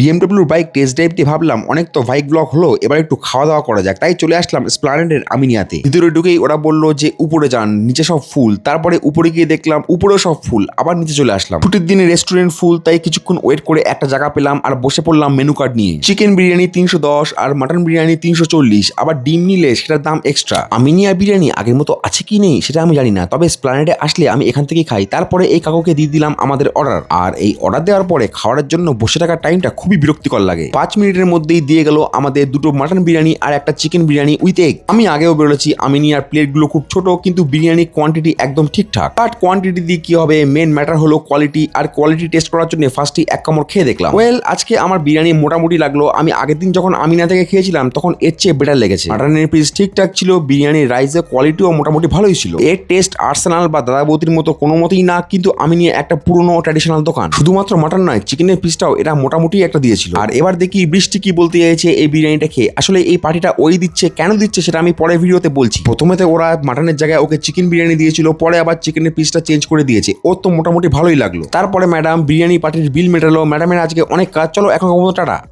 বিএমডব্লিউর bike test drive দিয়ে ভাবলাম, অনেক তো বাইক ব্লক হলো, এবার একটু খাওয়া দাওয়া করা যাক। তাই চলে আসলাম স্প্লানেডের আমিনিয়াতে। ভিতরে ঢুকেই ওরা বলল যে, উপরে যান, নিচে সব ফুল। তারপরে উপরে গিয়ে দেখলাম, উপরেও সব ফুল। আবার নিচে চলে আসলাম। ছুটির দিনে রেস্টুরেন্ট ফুল তাই কিছুক্ষণ ওয়েট করে একটা জায়গা পেলাম আর বসে পড়লাম মেনু কার্ড নিয়ে। চিকেন বিরিয়ানি তিনশো দশ আর মাটন বিরিয়ানি তিনশো চল্লিশ। আবার ডিম নিলে সেটার দাম এক্সট্রা আমিনিয়া বিরিয়ানি আগের মতো আছে কি নেই, সেটা আমি জানি না। তবে স্প্লানেডে আসলে আমি এখান থেকেই খাই। তারপরে এই কাকুকে দিয়ে দিলাম আমাদের অর্ডার আর এই অর্ডার দেওয়ার পরে খাওয়ার জন্য বসে থাকার টাইমটা খুবই বিরক্তিকর লাগে। পাঁচ মিনিটের মধ্যেই দিয়ে গেল আমাদের দুটো মাটন বিরিয়ানি আর একটা চিকেন বিরিয়ানি উইথ এগ। আমি আগেও বলেছি আমিনিয়ার প্লেটগুলো খুব ছোট, কিন্তু বিরিয়ানি কোয়ান্টিটি একদম ঠিকঠাক। বাট কোয়ান্টিটি দিয়ে কি হবে মেন ম্যাটার হলো কোয়ালিটি আর কোয়ালিটি টেস্ট করার জন্য ফার্স্টই এক কামড় খেয়ে দেখলাম। ওয়েল আজকে আমার বিরিয়ানি মোটামুটি লাগল। আমি আগের দিন যখন আমিনা থেকে খেয়েছিলাম, তখন এর চেয়ে বেটার লেগেছে। মাটনের পিস ঠিকঠাক ছিল, বিরিয়ানির রাইসের কোয়ালিটিও মোটামুটি ভালোই ছিল। এর টেস্ট আর্সেনাল বা দাদা বৌদির মতো কোনো মতেই না, কিন্তু আমি নিয়ে একটা পুরনো ট্র্যাডিশনাল দোকান। শুধুমাত্র মাটন নয় চিকেনের পিসটাও এটা মোটামুটি একটা দিয়েছিল। আর এবার দেখি বৃষ্টি কি বলতে চাইছে এই বিরিয়ানিটা খেয়ে। আসলে এই পার্টিটা ওই দিচ্ছে কেন দিচ্ছে সেটা আমি পরে ভিডিওতে বলছি। প্রথমেতে ওরা মাটনের জায়গায় ওকে চিকেন বিরিয়ানি দিয়েছিল পরে আবার চিকেনের পিসটা চেঞ্জ করে দিয়েছে। ওর তো মোটামুটি ভালোই লাগল। তারপরে ম্যাডাম বিরিয়ানি পার্টির বিল মেটালো। ম্যাডামের আজকে অনেক কাজ। চলো এখন টাটা।